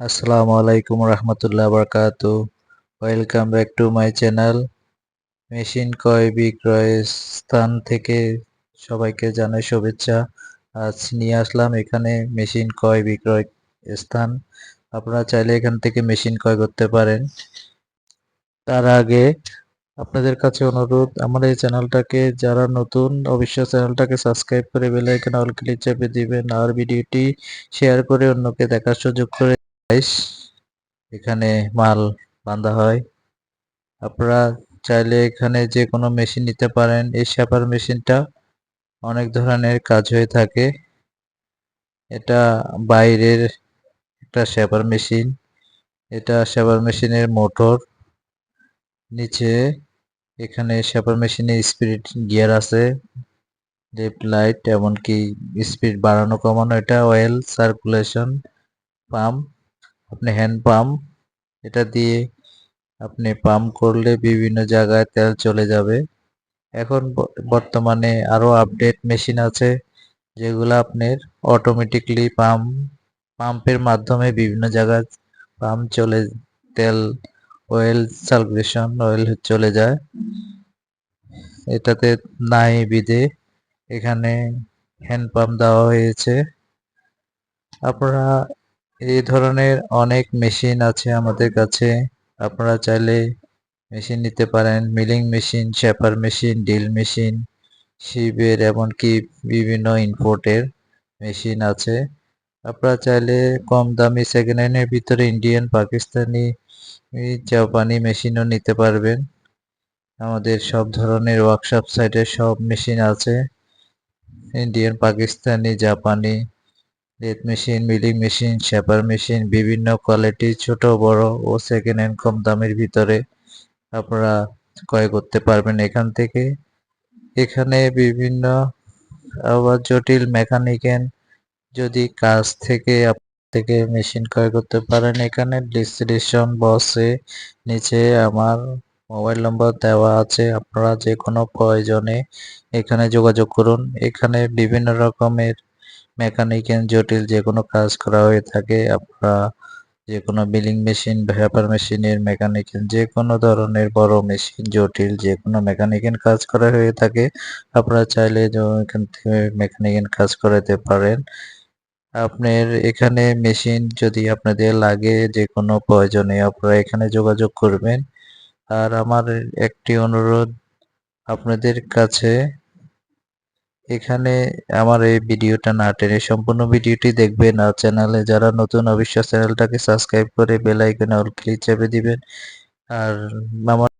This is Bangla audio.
আসসালামু আলাইকুম রহমতুল্লাহ বরকাত। Welcome back to my channel machine ক্রয় বিক্রয় স্থান থেকে সবাইকে জানাই শুভেচ্ছা। আজ নিয়ে আসলাম এখানে মেশিন ক্রয় বিক্রয় স্থান আপনারা চাইলে এখান থেকে মেশিন ক্রয় করতে পারেন। তার আগে আপনাদের কাছে অনুরোধ, আমার এই চ্যানেলটাকে যারা নতুন, অবশ্যই চ্যানেলটাকে সাবস্ক্রাইব করে বেল আইকনে অল ক্লিক চেপে দিবেন। আর ভিডিওটি শেয়ার করে অন্যকে দেখার সুযোগ করে এখানে মাল বাঁধা হয়। আপনারা চাইলে এখানে যে কোনো মেশিন নিতে পারেন। এই শ্যাপার মেশিনটা অনেক ধরনের কাজ হয়ে থাকে। এটা বাইরের একটা শ্যাপার মেশিন। এটা শ্যাপার মেশিনের মোটর। নিচে এখানে শ্যাপার মেশিনে স্পিড গিয়ার আছে, লেফট লাইট, এমনকি স্পিড বাড়ানো কমানো, এটা অয়েল সার্কুলেশন পাম্প। আপনি হ্যান্ড পাম্প এটা দিয়ে আপনি পাম্প করলে বিভিন্ন জায়গায় তেল চলে যাবে। এখন বর্তমানে আরও আপডেট মেশিন আছে, যেগুলো আপনার অটোমেটিকলি পাম্প পাম্পের মাধ্যমে বিভিন্ন জায়গায় পাম্প চলে, তেল অয়েল সার্কুলেশন অয়েল চলে যায়। এটাতে নাই বিদে এখানে হ্যান্ড পাম্প দেওয়া হয়েছে। আপনারা এই ধরনের অনেক মেশিন আছে আমাদের কাছে। আপনারা চাইলে মেশিন নিতে পারেন। Milling machine shaper machine, drill machine, শিবের, এমনকি বিভিন্ন ইনপোর্টের মেশিন আছে। আপনারা চাইলে কম দামি সেকেন্ড হ্যান্ডের ভিতরে ইন্ডিয়ান পাকিস্তানি জাপানি মেশিনও নিতে পারবেন। আমাদের সব ধরনের ওয়ার্কশপ সাইটে সব মেশিন আছে। ইন্ডিয়ান পাকিস্তানি জাপানি lathe machine, milling machine shaper machine, বিভিন্ন কোয়ালিটি, ছোট, বড় ও সেকেন্ড হ্যান্ড কম দামের ভিতরে আপনারা ক্রয় করতে পারবেন এখান থেকে। এখানে বিভিন্ন, আবার জটিল মেকানিক্যান যদি কাজ থেকে থেকে মেশিন ক্রয় করতে পারেন, এখানে ডিসক্রিপশন বক্সে নিচে আমার মোবাইল নম্বর দেওয়া আছে, আপনারা যে কোনো প্রয়োজনে এখানে যোগাযোগ করুন। এখানে বিভিন্ন রকমের মেকানিক্যাল জটিল যে কোনো কাজ করা হয়ে থাকে, আপনারা যে কোনো বিলিং মেশিন, ভ্যাপার মেশিনের মেকানিক্যাল যে কোনো ধরনের বড় মেশিন, জটিল যে কোনো মেকানিক্যাল কাজ করা হয়ে থাকে, আপনারা চাইলে এখান থেকে মেকানিক্যাল কাজ করাতে পারেন। আপনার এখানে মেশিন যদি আপনাদের লাগে যে কোনো প্রয়োজনে, আপনারা এখানে যোগাযোগ করবেন। আর আমার একটি অনুরোধ আপনাদের কাছে এখানে আমার এই ভিডিওটা না টেনে সম্পূর্ণ ভিডিওটি দেখবেন আর চ্যানেলে যারা নতুন অবশ্য চ্যানেলটাকে সাবস্ক্রাইব করে বেল আইকনে অল ক্লিক চেপে দিবেন। আর আমার